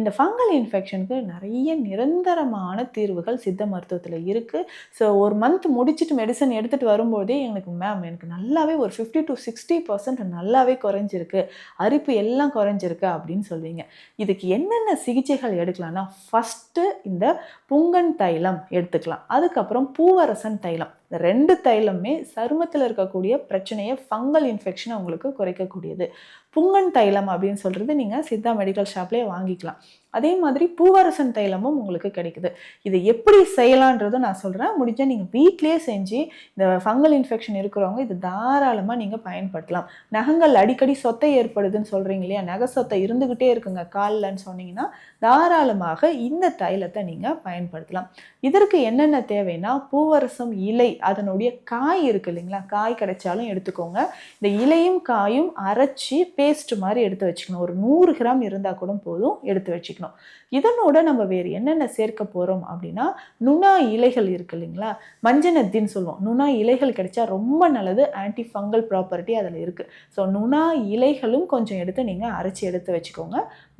இந்த ஃபங்கல் இன்ஃபெக்ஷனுக்கு நிறைய நிரந்தரமான தீர்வுகள் சித்த மருத்துவத்தில் இருக்குது ஸோ ஒரு மந்த் முடிச்சுட்டு மெடிசன் எடுத்துகிட்டு வரும்போதே எங்களுக்கு மேம் எனக்கு நல்லாவே ஒரு ஃபிஃப்டி டு சிக்ஸ்டி பர்சன்ட் நல்லாவே குறைஞ்சிருக்கு. அரிப்பு எல்லாம் குறைஞ்சிருக்கு அப்படின்னு சொல்லுவீங்க இதுக்கு என்னென்ன சிகிச்சைகள் எடுக்கலாம்னா ஃபஸ்ட்டு இந்த புங்கன் தைலம் எடுத்துக்கலாம். அதுக்கப்புறம் பூவரசன் தைலம். இந்த ரெண்டு தைலமே சருமத்தில் இருக்கக்கூடிய பிரச்சனையை ஃபங்கல் இன்ஃபெக்ஷனை உங்களுக்கு குறைக்கக்கூடியது. புங்கன் தைலம் அப்படின்னு சொல்கிறது நீங்கள் சித்தா மெடிக்கல் ஷாப்லேயே வாங்கிக்கலாம். அதே மாதிரி பூவரசன் தைலமும் உங்களுக்கு கிடைக்குது. இதை எப்படி செய்யலான்றதை நான் சொல்கிறேன் முடிஞ்சால் நீங்கள் வீட்டிலேயே செஞ்சு இந்த ஃபங்கல் இன்ஃபெக்ஷன் இருக்கிறவங்க இது தாராளமாக நீங்கள் பயன்படுத்தலாம். நகங்கள் அடிக்கடி சொத்தை ஏற்படுதுன்னு சொல்கிறீங்க இல்லையா? நகை சொத்தை இருந்துக்கிட்டே இருக்குங்க காலில்னு சொன்னீங்கன்னா தாராளமாக இந்த தைலத்தை நீங்கள் பயன்படுத்தலாம். இதற்கு என்னென்ன தேவைன்னா பூவரசம் இலை அதனுடைய காய் இருக்கு இல்லைங்களா? காய் கிடைச்சாலும் எடுத்துக்கோங்க. இந்த இலையும் காயும் அரைச்சி பேஸ்ட் மாதிரி எடுத்து வச்சுக்கணும். ஒரு நூறு கிராம் இருந்தால் கூட போதும் எடுத்து வச்சுக்கணும். இதனோட நம்ம வேறு என்னென்ன சேர்க்க போகிறோம் அப்படின்னா நுணா இலைகள் இருக்கு இல்லைங்களா? மஞ்சனத்தின்னு சொல்லுவோம். நுணா இலைகள் கிடைச்சா ரொம்ப நல்லது. ஆன்டி ஃபங்கல் ப்ராப்பர்ட்டி அதில் இருக்குது ஸோ நுணா இலைகளும் கொஞ்சம் எடுத்து நீங்கள் அரைச்சி எடுத்து வச்சுக்கோங்க.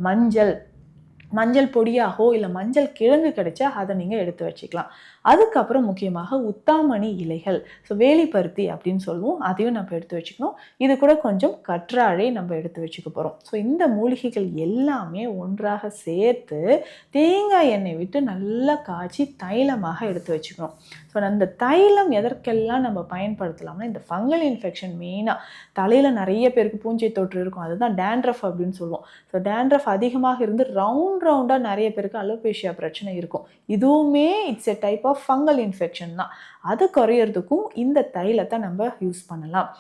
மஞ்சள். மஞ்சள் பொடியாகவோ இல்லை மஞ்சள் கிழங்கு கிடைச்சா அதை நீங்கள் எடுத்து வச்சுக்கலாம். அதுக்கப்புறம் முக்கியமாக உத்தாமணி இலைகள். ஸோ வேலிப்பருத்தி அப்படின்னு சொல்லுவோம். அதையும் நம்ம எடுத்து வச்சுக்கணும். இது கூட கொஞ்சம் கற்றாழை நம்ம எடுத்து வச்சுக்க போகிறோம் ஸோ இந்த மூலிகைகள் எல்லாமே ஒன்றாக சேர்த்து தேங்காய் எண்ணெய் விட்டு நல்லா காய்ச்சி தைலமாக எடுத்து வச்சுக்கணும். ஸோ அந்த தைலம் எதற்கெல்லாம் நம்ம பயன்படுத்தலாம்னா இந்த ஃபங்கல் இன்ஃபெக்ஷன் மெயினாக தலையில் நிறைய பேருக்கு பூஞ்சை தொற்று இருக்கும். அதுதான் டேண்ட்ரஃப் அப்படின்னு சொல்லுவோம். ஸோ டேண்ட்ரஃப் அதிகமாக இருந்து ரவுண்ட் ரவுண்ட் ரவுண்டாக நிறைய பேருக்கு அலோபேஷியா பிரச்சனை இருக்கும். இதுவுமே it's a type of fungal infection தான். அது குறையிறதுக்கும் இந்த தைலத்தை நம்ம யூஸ் பண்ணலாம்.